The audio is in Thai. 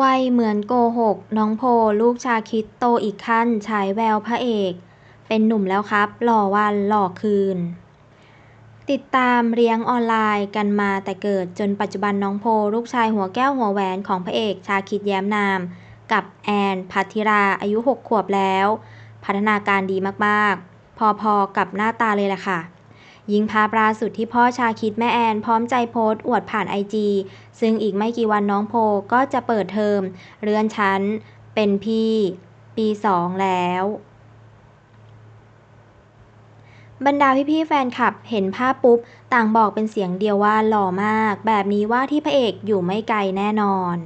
วัยเหมือนโกหก น้องโพลูกชาคิดโตอีกขั้นฉายแววพระเอก เป็นหนุ่มแล้วครับ หล่อวันหล่อคืน ติดตามเลี้ยงออนไลน์กันมาแต่เกิดจนปัจจุบันน้องโพลูกชายหัวแก้วหัวแหวนของพระเอกชาคิดแย้มนาม กับแอนพัทธิราอายุ 6 ขวบแล้ว พัฒนาการดีมากๆ พอๆกับหน้าตาเลยแหละค่ะ ยิ่งภาพล่าสุดที่พ่อชาคิดแม่แอนพร้อมใจโพสต์อวดผ่านไอจีซึ่งอีกไม่กี่วันน้องโพก็จะเปิดเทอมเลื่อนชั้น เป็นพี่ ปีสองแล้วบรรดาพี่ๆแฟนคลับเห็นภาพปุ๊บ ต่างบอกเป็นเสียงเดียวว่าหล่อมาก แบบนี้ว่าที่พระเอกอยู่ไม่ไกลแน่นอน